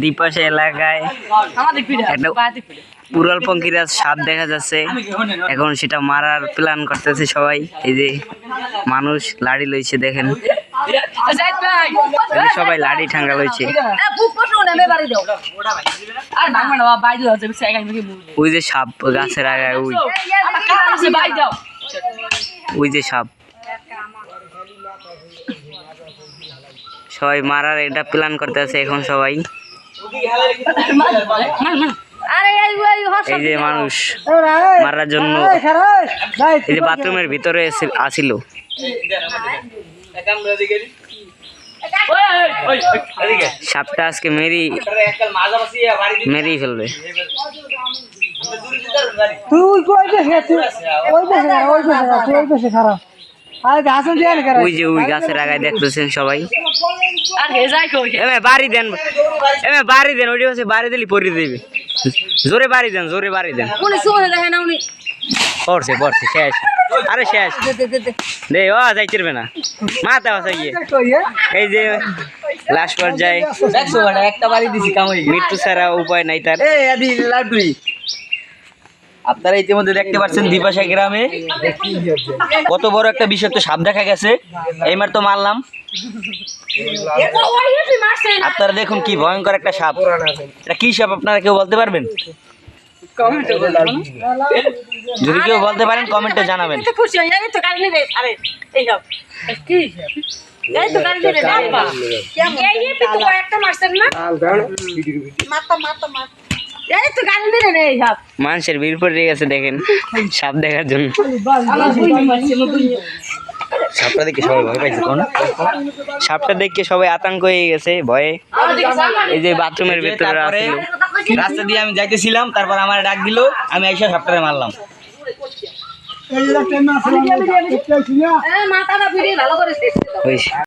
দ্বিপাশে এলাকায় উড়াল পঙ্কিরাজ সাপ দেখা যাচ্ছে এখন সেটা মারার প্ল্যান করতেছে সবাই এই যে মানুষ লাড়ি লইছে দেখেন সবাই লাড়ি ঠাঙ্গা লইছে ওই যে সাপ গাছের আগায় ওই ওই যে সাপ সবাই মারার এটা প্ল্যান করতেছে এখন সবাই। এই যে মানুষ মারার জন্য এই যে বাথরুমের ভিতরে এসে- আসিল। সাপটা আজকে মেরি মেরেই ফেলবে। তুই ওই দেশে ওই খারাপ ওই দেশে খারাপ। ওই দেশে খারাপ আরে গাছন দিয়ে খারাপ ওই যে ওই গাছের আগায় দেখতেছেন সবাই। বাড়ি দেন। বাড়ি দেন ওইটা হচ্ছে বাড়ি দিলি পরি দিবি। জোরে বাড়ি দেন জোরে বাড়ি দেন। পড়ছে পড়ছে শেষ। আরে শেষ। দে ও না। মাথা বাসা গিয়ে। এই যে লাস্ট পর্যায়ে। একটা বাড়ি দিছি কামাই মৃত্যু ছাড়া উপায় নাই তার। এই আদি লাড্ডুই আপনারা ইতিমধ্যে দেখতে পাচ্ছেন দিপাশা গ্রামে কত বড় একটা বিষাক্ত সাপ দেখা গেছে। এইমার তো মারলাম। আপনারা দেখুন কি ভয়ঙ্কর একটা সাপ। এটা কি সাপ আপনারা কেউ বলতে পারবেন? যদি কেউ বলতে পারেন কমেন্টে জানাবেন। হয়ে মাতা মাতা মাতা মানুষের ভিড় পড়ে গেছে দেখেন সাপ দেখার জন্য। সাপটা দেখে সবাই ভয় পাইছে কোন? সাপটা দেখে সবাই আতঙ্ক হয়ে গেছে ভয়ে। এই যে বাথরুমের ভিতরে রাস্তা দিয়ে আমি যাইতেছিলাম তারপর আমার ডাক দিল আমি আইসা সাপটারে মারলাম। এই যে ট্রেন আছে মাথাটা ফিরিয়ে ভালো করে